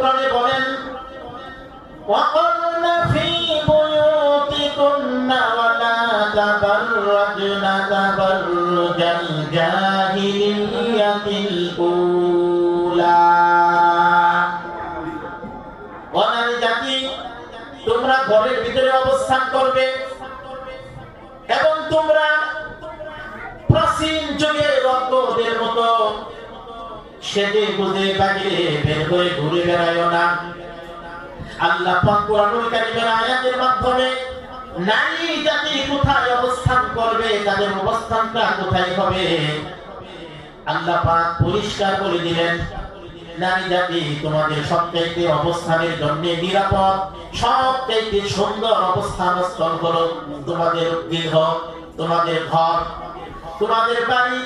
কোরআনে বলেন وقرن في بيوتكن ولا تبرجن تبرج الجاهلية الأولى অনারী জাতি তোমরা ঘরের ভিতরে অবস্থান করবে এবং তোমরা প্রাচীন যুগের রক্তদের মতো সেজে গুজে বাগিয়ে বের করে ঘুরে বেড়ায় না। আল্লাহ আয়াতের মাধ্যমে নারী জাতি কোথায় অবস্থান করবে, তাদের অবস্থানটা কোথায় হবে? পরিষ্কার করে দিলেন, নারী জাতি তোমাদের সবচাইতে অবস্থানের জন্য নিরাপদ, সবচাইতে সুন্দর অবস্থান স্থল তোমাদের গৃহ, তোমাদের ঘর, তোমাদের বাড়ি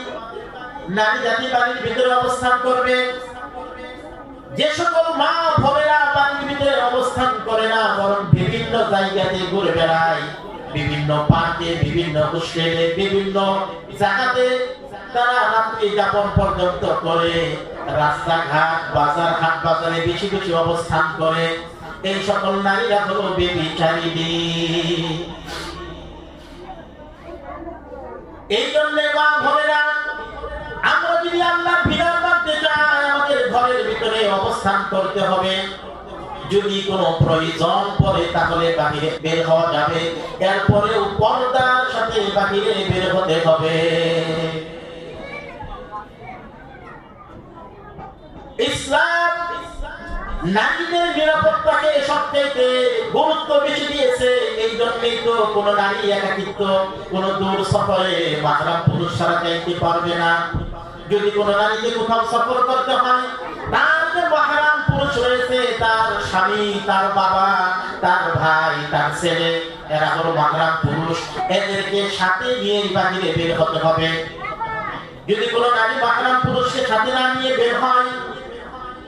নারী জাতি বাড়ির ভিতরে অবস্থান করবে। যে সকল মা ভবেরা বাড়ির ভিতরে অবস্থান করে না, বরং বিভিন্ন জায়গাতে ঘুরে বেড়ায়। বিভিন্ন পার্কে, বিভিন্ন হোস্টেলে বিভিন্ন জায়গাতে তারা রাত্রি যাপন পর্যন্ত করে। রাস্তাঘাট বাজার হাট বাজারে বেশি বেশি অবস্থান করে। এই সকল নারীরা হলো বেবিচারিণী। এই জন্য মা ভবেরা আমরা যদি আল্লাহর বিধান মানতে চাই, আমাদের ঘরের ভিতরে অবস্থান করতে হবে। যদি কোনো প্রয়োজন পড়ে, তাহলে বাহিরে বের হওয়া যাবে। এরপরেও পর্দার সাথে বাহিরে বের হতে হবে। ইসলাম নারীদের নিরাপত্তাকে সবচেয়ে গুরুত্ব বেশি দিয়েছে, এই জন্যই তো কোনো নারী একাকিত্ব, কোনো দূর সফরে মাত্রা পুরুষ ছাড়া চাইতে পারবে না। যদি কোনো নারীকে কোথাও সফর করতে হয়, তার যে মহারাম পুরুষ রয়েছে, তার স্বামী, তার বাবা, তার ভাই, তার ছেলে, এরা হলো মহারাম পুরুষ। এদেরকে সাথে নিয়ে বাহিরে বের হতে হবে। যদি কোনো নারী মহারাম পুরুষকে সাথে না নিয়ে বের হয়,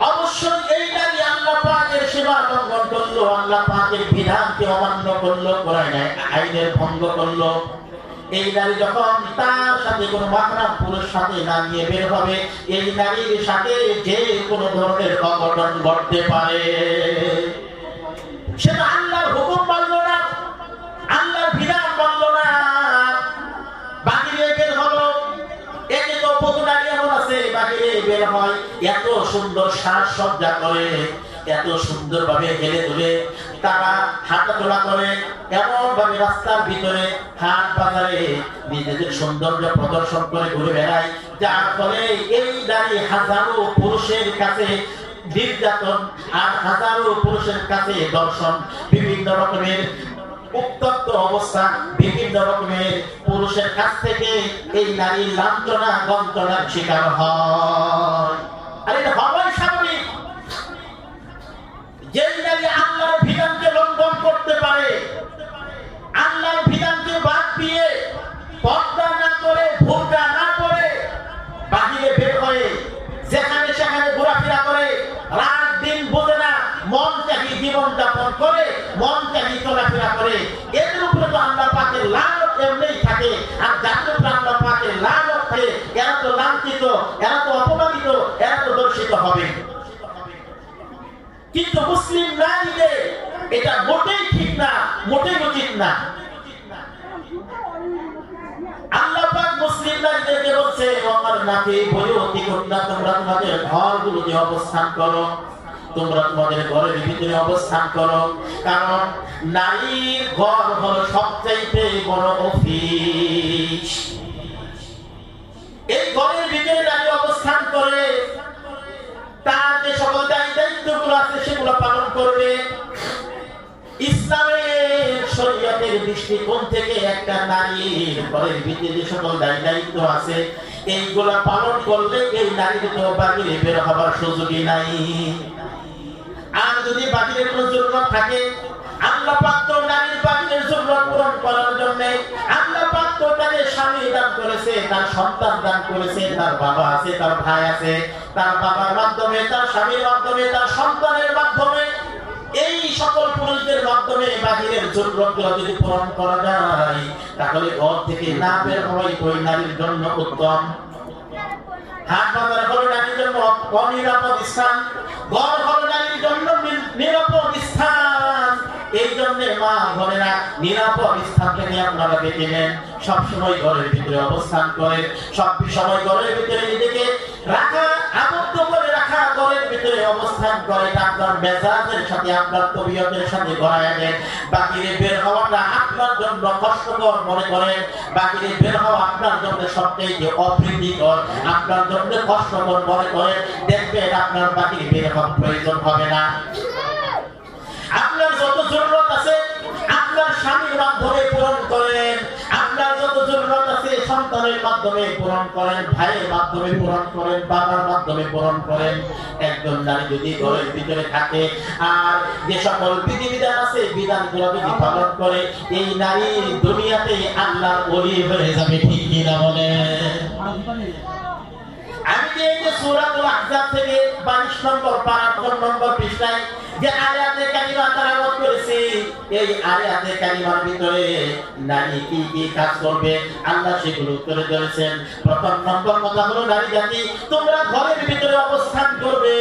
অবশ্যই এই নারী আল্লাহ পাকের সেবা লঙ্ঘন করল, আল্লাহ পাকের বিধানকে অমান্য করল, কোরআন আইনের ভঙ্গ করল। এই নারী যখন তার সাথে কোন মাহরাম পুরুষ সাথে না নিয়ে বের হবে, এই নারীর সাথে যে কোনো ধরনের অঘটন ঘটতে পারে। সেটা আল্লাহর হুকুম মানল না, আল্লাহর বিধান মানল না। বাহিরে বের হলো। তো আছে বের হয়। এত সুন্দর সাজসজ্জা করে, এত সুন্দর ভাবে হেলে হাঁটাচলা করে। এমন ভাবে রাস্তার ভিতরে হাট বাজারে নিজেদের সৌন্দর্য প্রদর্শন করে ঘুরে বেড়ায়, যার ফলে এই হাজারো পুরুষের কাছে নির্যাতন আর হাজারো পুরুষের কাছে দর্শন, বিভিন্ন রকমের উত্তপ্ত অবস্থা, বিভিন্ন রকমের পুরুষের কাছ থেকে এই নারী লাঞ্ছনা গন্তনার শিকার হয়। আর এটা মন চাহি জীবন যাপন করে মন চাহি চলাফেরা করে। এদের উপরে তো আল্লাহ পাকের লালত এমনিই থাকে। আর উপরে আল্লাহ পাকের লালত থাকে, এরা তো লাঞ্ছিত, এরা তো অপমানিত, এরা তো দর্শিত হবে। কিন্তু মুসলিম নারীদের এটা মোটেই ঠিক না, মোটেই উচিত না। আল্লাহ পাক মুসলিম নারীদেরকে বলছে আমার নাকে বয়তি কন্যা তোমরা তোমাদের ঘরগুলোতে অবস্থান করো। তোমরা তোমাদের ঘরের ভিতরে অবস্থান করো। কারণ নারীর ঘর হলো সবচাইতে বড় অফিস। এই ঘরের ভিতরে নারী অবস্থান করে, তার যে সকল দায়ী আছে সেগুলো পালন করবে। ইসলামের শরীয়তের দৃষ্টিকোণ থেকে একটা নারীর ঘরের ভিতরে যে সকল দায়ী দায়িত্ব আছে, এইগুলা পালন করলে এই নারীর তো বাহিরে বের হবার সুযোগই নাই। যদি বাহিরে কোনো জরুরত থাকে, আল্লাহ পাক তো নারীর বাহিরের জরুরত পূরণ করার জন্য আল্লাহ পাক তো তাকে স্বামী দান করেছে, তার সন্তান দান করেছে, তার বাবা আছে, তার ভাই আছে, তার বাবার মাধ্যমে, তার স্বামীর মাধ্যমে, তার সন্তানের মাধ্যমে এই সকল পুরুষদের মাধ্যমে বাহিরের জরুরতগুলো যদি পূরণ করা যায়, তাহলে ঘর থেকে না বের হওয়াই ওই নারীর জন্য উত্তম। হাট বাজার হলো নারীর জন্য অনিরাপদ স্থান। ঘর সময় এই জন্য মা নিয়ে নেন। সবসময় ঘরের ভিতরে অবস্থান করেন। সব সময় ঘরের ভিতরে নিজেকে রাখা অবস্থান করেন আপনার মেজাজের সাথে, আপনার তবিয়তের সাথে গড়ায় নেন বাকিরে বের হওয়াটা আপনার জন্য কষ্টকর মনে করেন। বাকিরে বের হওয়া আপনার জন্য সবচেয়ে অপ্রীতিকর, আপনার জন্য কষ্টকর মনে করেন। দেখবেন আপনার বাকিরে বের হওয়ার প্রয়োজন হবে না। আপনার যত জরুরত আছে, আপনার স্বামীর মাধ্যমে পূরণ করেন। আপনার যত জরুরত আছে, সন্তানের মাধ্যমে পূরণ করেন, ভাইয়ের মাধ্যমে পূরণ করেন, বাবার মাধ্যমে পূরণ করেন। একজন নারী যদি ঘরের ভিতরে থাকে, আর যে সকল বিধিবিধান আছে, বিধানগুলো যদি পালন করে, এই নারী দুনিয়াতে আল্লাহর ওলি হয়ে যাবে, ঠিক কিনা বলে আমি যে এই যে সূরাতুল আহজাব থেকে 22 নম্বর পারা 5 নম্বর পৃষ্ঠায় যে আয়াতে কারিমা তেলাওয়াত করেছি, এই আয়াতে কারিমার ভিতরে নারী কি কি কাজ করবে, আল্লাহ সেগুলো উত্তরে ধরেছেন প্রথম নম্বর কথা হলো নারী জাতি, তোমরা ঘরের ভিতরে অবস্থান করবে।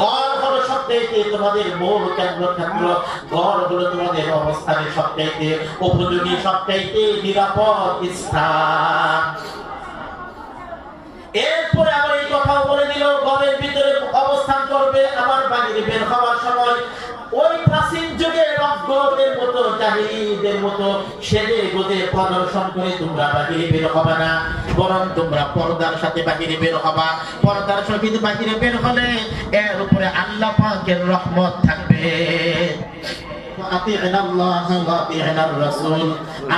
ঘর হলো সবচাইতে তোমাদের মূল কেন্দ্র ঘর হলো তোমাদের অবস্থানের সবচাইতে উপযোগী, সবচাইতে নিরাপদ স্থান। এরপরে আবার এই কথাও বলে দিল, ঘরের ভিতরে অবস্থান করবে আবার বাহিরে বের হওয়ার সময়। ওই প্রাচীন যুগের অজ্ঞদের মতো, জাহিদের মতো সেজে গোদে প্রদর্শন করে তোমরা বাহিরে বের হবে না, বরং তোমরা পর্দার সাথে বাহিরে বের হবা। পর্দার সহিত বাহিরে বের হলে এর উপরে আল্লাহ পাকের রহমত থাকবে।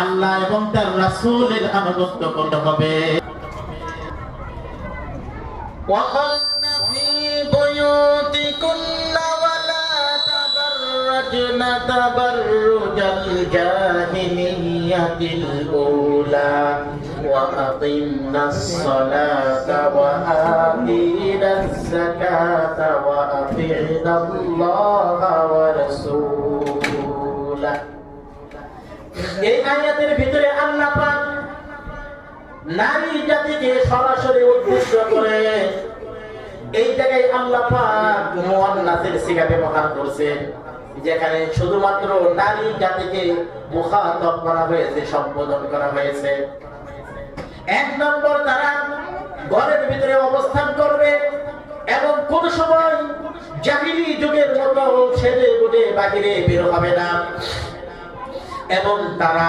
আল্লাহ এবং তার রাসূলের আনুগত্য করতে হবে। وقرن في بيوتكن ولا تبرجن تبرج الجاهلية الأولى وأقمنا الصلاة وآتينا الزكاة وأطعنا الله ورسوله এই আয়াতের ভিতরে আল্লাহ পাক নারী জাতিকে সরাসরি উদ্দেশ্য করে এই জায়গায় আল্লাহ পাক মুআন্নাসের সিগা ব্যবহার করছেন, যেখানে শুধুমাত্র নারী জাতিকে মুখাতব করা হয়েছে, সম্বোধন করা হয়েছে। এক নম্বর তারা ঘরের ভিতরে অবস্থান করবে এবং কোন সময় জাহিলি যুগের মতো ছেড়ে গুটে বাহিরে বের হবে না। এবং তারা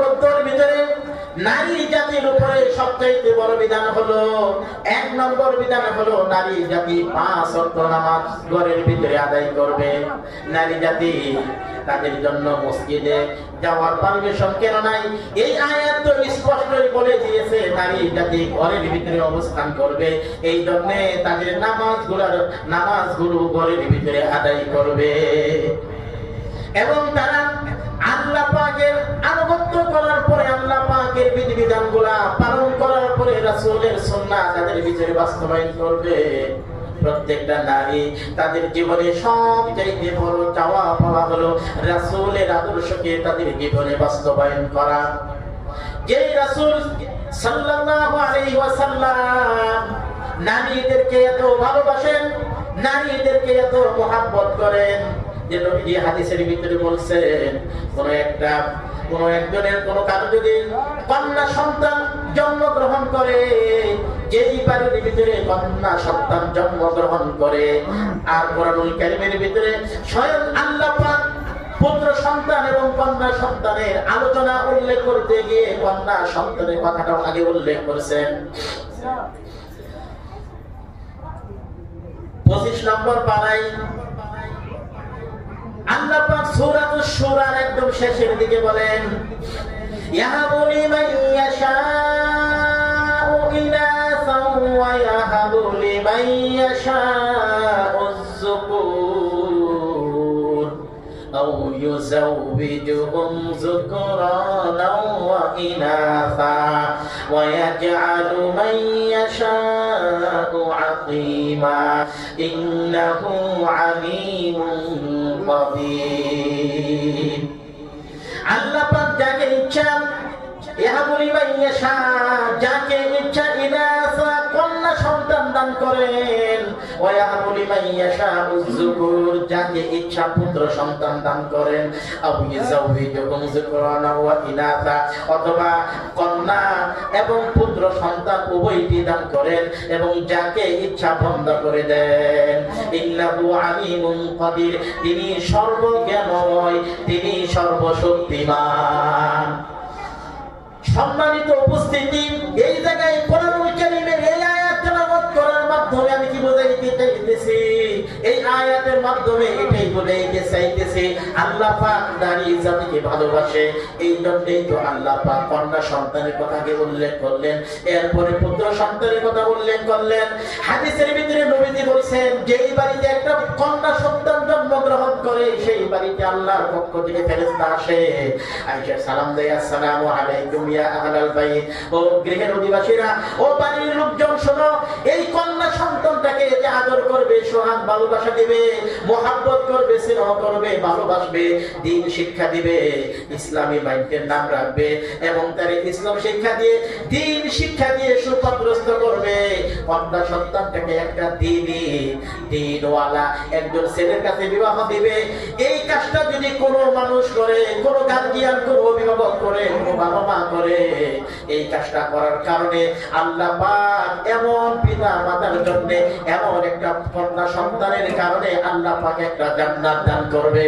নারী জাতির উপরে সবচাইতে বড় বিধান হলো, এক নম্বর বিধান হলো নারী জাতি পাঁচ ওয়াক্ত নামাজ ঘরের ভিতরে আদায় করবে। নারী জাতি তাদের জন্য মসজিদে যাওয়ার পারমিশন কেন নাই? এই আয়াত তো স্পষ্টই বলে দিয়েছে, নারী জাতি ঘরের ভিতরে অবস্থান করবে। এই জন্য তাদের নামাজগুলোর নামাজগুলো ঘরের ভিতরে আদায় করবে। এবং তারা আল্লাহ পাকের আনুগত্য করার পরে আল্লাহ পাকের বিধিবিধানগুলা পালন করার পরে রাসূলের সুন্নাহ তাদের ভিতরে বাস্তবায়ন করবে। প্রত্যেকটা নারী তাদের জীবনে সব চাইতে বড় চাওয়া পাওয়া হলো রাসূলের আদর্শকে তাদের জীবনে বাস্তবায়ন করা। যে রাসূল সাল্লাল্লাহু আলাইহি ওয়াসাল্লাম নারীদেরকে এত ভালোবাসেন, নারীদেরকে এত মহাব্বত করেন যে নবীজি হাদিসের ভিতরে কোন একটা, কোন একজনের, কোন কারও যদি কন্যা সন্তান জন্মগ্রহণ করে, যেই বাড়ির ভিতরে কন্যা সন্তান জন্মগ্রহণ করে, আর কোরআনুল কারিমের ভিতরে স্বয়ং আল্লাহ পুত্র সন্তান এবং কন্যা সন্তানের আলোচনা উল্লেখ করতে গিয়ে কন্যা সন্তানের কথাটাও আগে উল্লেখ করেছেন। পঁচিশ নম্বর পাড়ায় আল্লাহ পাক সূরাত আশ-শূরার একদম শেষের দিকে বলেন ইয়াহাবু লিমান ইয়াশাউ ইনাসা ওয়া ইয়াহাবু লিমান ইয়াশাউ الذكور أو يزوجهم ذكرانا وإناثا ويجعل من يشاء عقيما إنه عليم কদির আল্লাহ যাকে ইচ্ছা ইহা বলিবা ইয়েশা যাকে ইচ্ছা ইদা যাকে ইচ্ছা পুত্র সন্তান দান করেন। অথবা কন্যা এবং পুত্র সন্তান উভয়টি দান করেন এবং যাকে ইচ্ছা বন্ধ করে দেন। তিনি সর্বজ্ঞানময়, তিনি সর্বশক্তিমান। সম্মানিত উপস্থিতি, এই জায়গায় কারীমের এই আয়াত করার মাধ্যমে আমি কি বোঝাইতে চাইতেছি এই আয়াতের মাধ্যমে এটাই আল্লাহ পাক নারী জাতিকে ভালোবাসে। এই তো আল্লাহ পাক কন্যা সন্তানের উল্লেখ করলেন। এরপরে পুত্র সন্তানের কথা উল্লেখ করলেন। হাদিসের ভিতরে নবীজি বলছেন, যেই বাড়িতে একটা কন্যা সন্তান জন্মগ্রহণ করে সেই বাড়িতে আল্লাহর পক্ষ থেকে ফেরেশতা আসে। সালাম আলাইকুম ইয়া আহলাল বাইত। ও গৃহের অধিবাসীরা, ও বাড়ির লোকজন, শোনো, এই কন্যা সন্তানটাকে যে আদর করবে, সোহাগ ভালোবাসা দিবে, মোহাব্বত করবে, স্নেহ করবে, ভালোবাসবে, দিন শিক্ষা দিবে, ইসলামী মাইন্ডের নাম রাখবে এবং তার ইসলাম শিক্ষা দিয়ে, দিন শিক্ষা দিয়ে সুপগ্রস্ত করবে। কন্যা সন্তানটাকে একটা দিনই দিনওয়ালা একজন ছেলের কাছে বিবাহ দিবে। এই কাজটা যদি কোনো মানুষ করে, কোনো গার্জিয়ান, কোনো অভিভাবক করে, কোনো বাবা মা করে, এই কাজটা করার কারণে আল্লাহ পাক এমন পিতা মাতার জন্য এমন একটা কন্যা সন্তানের কারণে আল্লাহ পাক একটা জান্নাত দান করবে।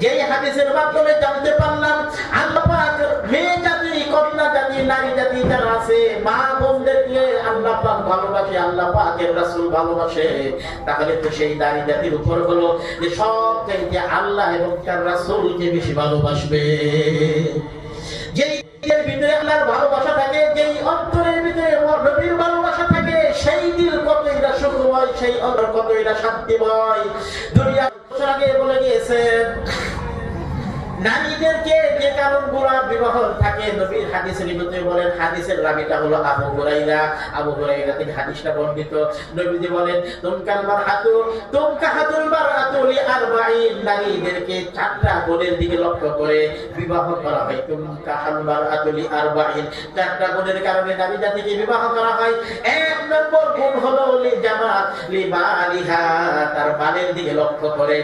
যেই হাদিসের মাধ্যমে জানতে পারলাম, আল্লাহ পাক মেয়ে জাতি, কন্যা জাতি, নারী জাতি যারা আছে, মা বোনদেরকে আল্লাহ পাক ভালোবাসে, আল্লাহ পাকের রাসূল ভালোবাসে, তাহলে তো সেই নারী জাতির উপর হলো যে সব থেকে আল্লাহ এবং তার রাসূলকে বেশি ভালোবাসবে। যেই দিলের ভিতরে আল্লাহর ভালোবাসা থাকে, যেই অন্তরের ভিতরে নবীর ভালোবাসা থাকে, সেই দিল কত এটা সুখময়, সেই অন্তর কতই না শান্তিময় দুনিয়া আগে বলে গিয়েছেন নারীদেরকে যে কারণগুলো বিবাহ থাকে, নবীর হাদিসের ভিতরে বলেন, হাদিসের রাবিটা হলো আবু হুরাইরা। আবু হুরাইরা থেকে হাদিসটা বর্ণিত। নবীজি বলেন তুমকাল মারহাতু তুমকা হাতুল মারহাতু লি আরবাঈন নারীদেরকে চারটা গুণের দিকে লক্ষ্য করে বিবাহ করা হয়। তুমকা হাল মারহাতু লি আরবাঈন চারটা গুণের কারণে নারী জাতিকে বিবাহ করা হয়। এক নম্বর গুণ হলো লি জামাত লি মালিহা তার মালের দিকে লক্ষ্য করে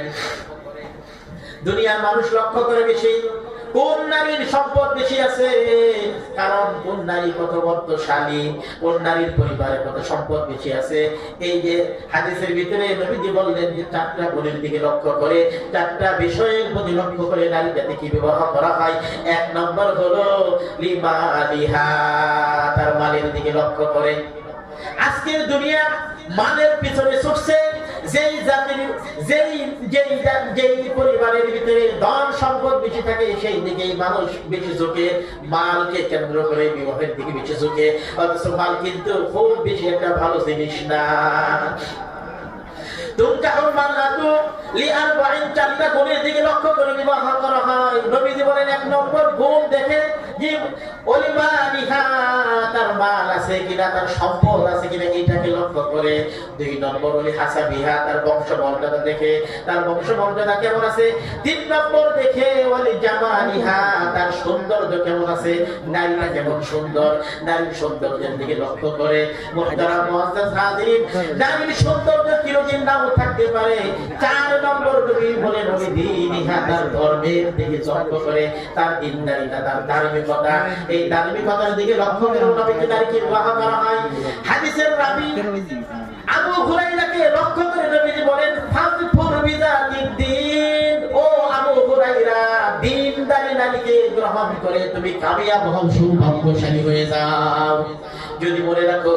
দুনিয়ার মানুষ লক্ষ্য করে বেশি। কোন নারীর সম্পদ বেশি আছে? কারণ কোন নারী কত কোন নারীর পরিবারে কত সম্পদ বেশি আছে? এই যে হাদিসের ভিতরে নবীজি বললেন যে, চারটা গুণের দিকে লক্ষ্য করে, চারটা বিষয়ের প্রতি লক্ষ্য করে নারী জাতিকে বিবাহ করা হয়? এক নম্বর হলো, লিমা তার মালের দিকে লক্ষ্য করে। আজকের দুনিয়া মানের পিছনে ছুটছে যেই জাতির যেই যেই যেই পরিবারের ভিতরে ধন সম্পদ বেশি থাকে, সেই দিকেই মানুষ বেশি ঝুঁকে। মালকে কেন্দ্র করে বিবাহের দিকে বেশি ঝুঁকে। অথচ মাল কিন্তু খুব বেশি একটা ভালো জিনিস না। লক্ষ্য করে বিবাহ করা হয়। নবীজি বলেন, এক নম্বর গুণ দেখে তার সৌন্দর্য কেমন আছে? নারীটা কেমন সুন্দর, নারীর সৌন্দর্যের দিকে লক্ষ্য করে। নারীর সৌন্দর্য চিরদিন নাও থাকতে পারে। চার নম্বর নবী বলে নবী দিনিহা তার ধর্মের দিকে লক্ষ্য করে। তার দিনদারিতা তার ধার্মিকতা এই ধার্মিকতার দিকে লক্ষ্য করে নবীকে তারিখে ওয়াহা করা হয়। হাদিসের রাবি আবু হুরাইরাকে লক্ষ্য করে নবীজি বলেন ফাজফুর গ্রহণ করে তুমি কামিয়াব হও সৌভাগ্যশালী হয়ে যাও। যদি মনে রাখো,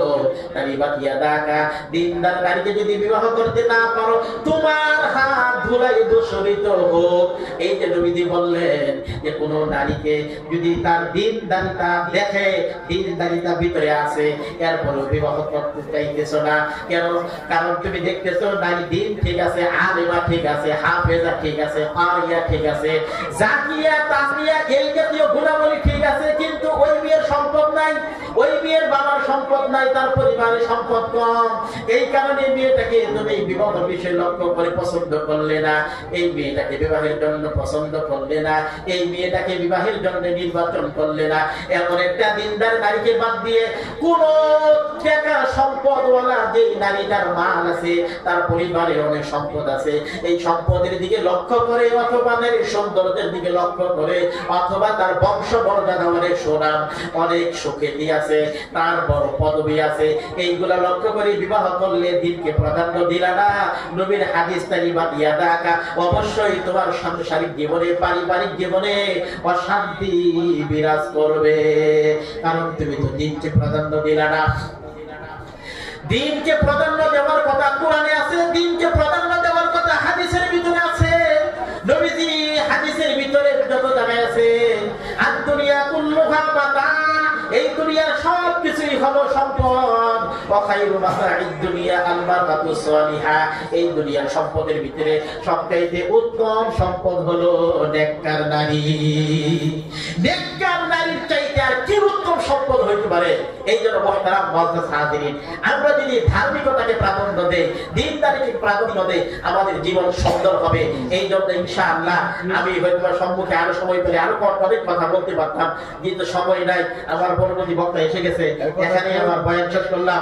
নারী বাকিয়া ডাকা, দিনদার নারীকে যদি বিবাহ করতে না পারো, তোমার হাত ধুলাই দূষিত হোক। এই যে নবীজি বললেন যে, কোন নারীকে যদি তার দিন দারিতা দেখে দিন দারিতা ভিতরে আছে এরপরে বিবাহ করতে চাইতেছো না কেন? কারণ তুমি দেখতেছো, নারী দিন ঠিক আছে, আলেমা ঠিক আছে, হাফেজা ঠিক আছে, পারিয়া ঠিক আছে, জাকিয়া তাকিয়া এই জাতীয় গুণাবলী ঠিক আছে কিন্তু ওই মেয়ের সম্পদ সম্পদ নাই, তার পরিবারে সম্পদ কম। এই কারণে মেয়েটাকে তুমি বিবাহ বিষয় লক্ষ্য করে পছন্দ করলে না। এই মেয়েটাকে বিবাহের জন্য পছন্দ করলে না। এই মেয়েটাকে বিবাহের জন্য নির্বাচন করলে না। এমন একটা দিনদার নারীকে বাদ দিয়ে কোন টাকা সম্পদওয়ালা যে নারীটার মাল আছে, তার পরিবারের অনেক সম্পদ আছে। এই সম্পদের দিকে লক্ষ্য করে অথবা নারীর সৌন্দর্যের দিকে লক্ষ্য করে অথবা তার বংশ বর্ণনা অনেক সুনাম অনেক সুখ্যাতি আছে। তার বড় পদবি আছে। এইগুলা লক্ষ্য করে বিবাহ করলে দিনকে প্রাধান্য দিলা নবীর হাদিস তারি বা দিয়া ডাকা অবশ্যই তোমার সাংসারিক জীবনে, পারিবারিক জীবনে অশান্তি বিরাজ করবে। কারণ তুমি তো দিনকে প্রাধান্য দিলা দিনকে প্রাধান্য দেওয়ার কথা কোরআনে আছে, দিনকে প্রাধান্য দেওয়ার কথা হাদিসের ভিতরে আছে। নবীজি হাদিসের ভিতরে যত জায়গায় আছে আর দুনিয়া কুল্লুহা মাতা এই দুনিয়ার সব কিছুই হলো সম্পদ। এই দুনিয়ার সম্পদের ভিতরে সবচাইতে উত্তম সম্পদ হলো নেককার নারী। নেককার আর কি উত্তম সম্পদ হইতে পারে এই জন্য মহতারাম মজলিস হাজিরিন আমরা যদি ধার্মিকতাকে প্রাধান্য দেই দিনদারিকে প্রাধান্য দেই আমাদের জীবন সুন্দর হবে। এই জন্য ইনশাআল্লাহ আমি হয়তো সম্মুখে আরও সময় পেলে আরও অনেক কথা বলতে পারতাম কিন্তু সময় নাই আমার পরবর্তী বক্তা এসে গেছে। এখানে আমার বয়ান শেষ করলাম।